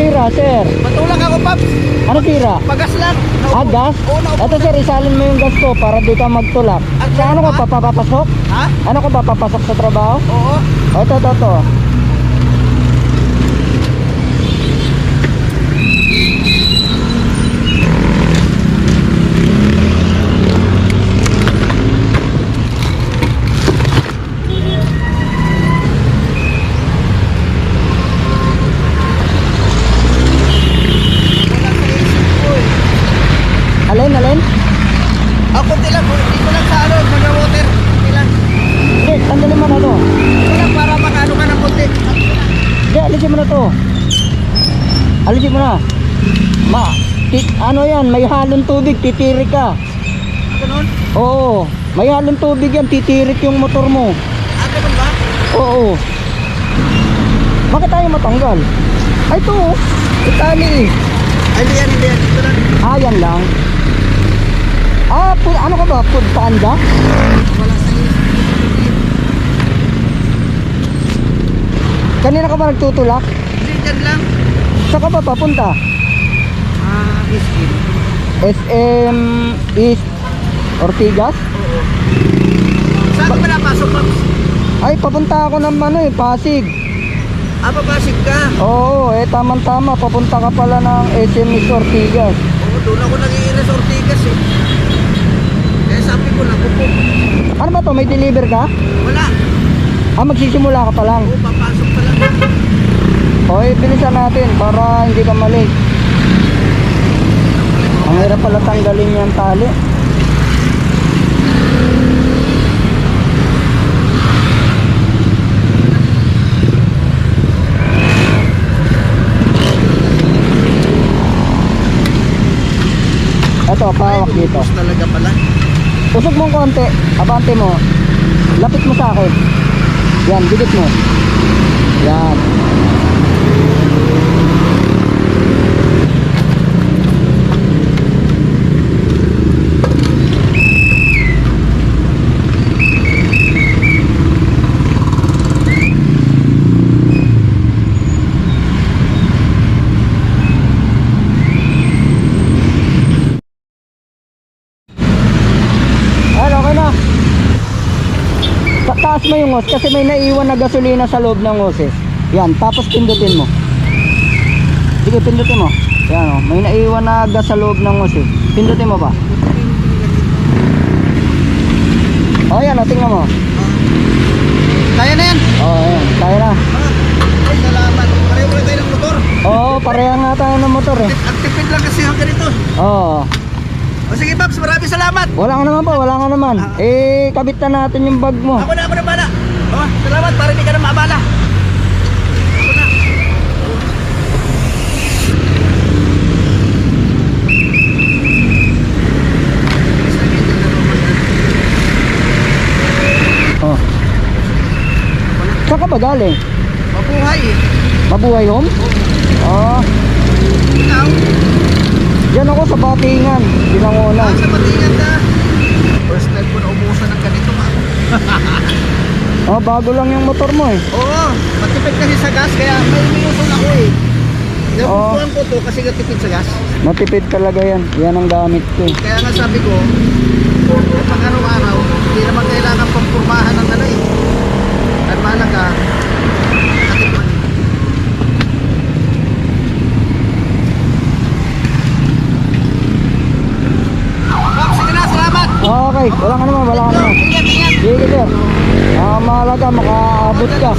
sira, sir? Matulak ako, Paps. Ano sira? Pagas lang. Ah, gas? Oo, naupo. Ito sir, isalin mo yung gas ko para di ka magtulak. Ah, Sa ano ka pa papapasok? Ha? Ano ka ba papasok sa trabaho? Oo. Ito, ito, ito. Wala sa isip ko eh. Alin, alin? Ako, konti lang. Dito lang sa ano, mga water. Konti lang. Hindi, tanggalin mo na to. Dito lang para makano ka ng konti. Hindi, alisin mo na to. Alisin mo na. Ma, tit, ano yan, may halong tubig, titirik ka. Ganun. Oo, may halong tubig yan, titirik yung motor mo. Ah, ganun ba? Oo. Bakit tayo matanggal? Ay, ito oh. Itali eh. Ay, hindi yan, hindi yan. Lang. Ah, yan lang. Ah, pu- ano ka ba? Food panda? Wala sa isip ko. Kanina ka ba nagtutulak? Hindi, dyan lang. Saan ka ba papunta? Ah, iskin. SM East Ortigas? Oo. Saan ka ba napasok, Paps? Ay, papunta ako ng ano eh, Pasig. Ah, papasig ka. Oo, eh tamang-tama, papunta ka pala ng SM East Ortigas. Oo, doon ako nag-iira sa Ortigas eh. Kaya sabi ko, naku po. Ano ba to? May deliver ka? Wala. Ah, magsisimula ka pa lang. Oo, papasok pa lang. Eh, bilisan natin para hindi ka mali. Ang hirap pala tanggalin yung tali. Ito, pawak dito. Ubus talaga pala. Usog mong konti, abante mo. Lapit mo sa akin. Yan, dikit mo. Yan. Ayan, okay na. Ta- Taas mo yung hose kasi may naiwan na gasolina sa loob ng hoses. Yan, tapos pindutin mo. Sige, pindutin mo. Yan o, may naiwan na gas sa loob ng hose. Pindutin mo ba? O, yan o, tingnan mo. Kaya na yan. O, ayan, kaya na. Ah, ay, salamat. Pareho ulit tayo ng motor. Oo, pareha nga tayo ng motor eh. Ang tipid lang kasi yung ganito. Oo. O sige, Paps, maraming salamat. Wala ka naman po, wala ka naman. Eh, kabit na natin yung bag mo. Ako na, ako na bala. O, salamat para hindi ka na maabala. Ako na. Oh. Saan ka ba galing? Mabuhay eh. Mabuhay home? Oo. Ikaw, Diyan ako sa Batingan, Binangonan. ah, sa patingan ka. First time ko na umusan ng ganito, ma. Oh, bago lang yung motor mo eh. Oo, matipid kasi sa gas, kaya may minuson ako eh. Oo. Nabubuhan ko to kasi natipid sa gas. Matipid talaga yan. Yan ang gamit ko eh. Kaya nga sabi ko, pag araw-araw, hindi naman kailangan pampurmahan ng ano eh. At mahalaga, nakatikman. Bob, sige na, salamat! Okay, wala ka naman, wala ka naman. Ingat, ingat! Sige sir. Ah, mahalaga, makaabot ka.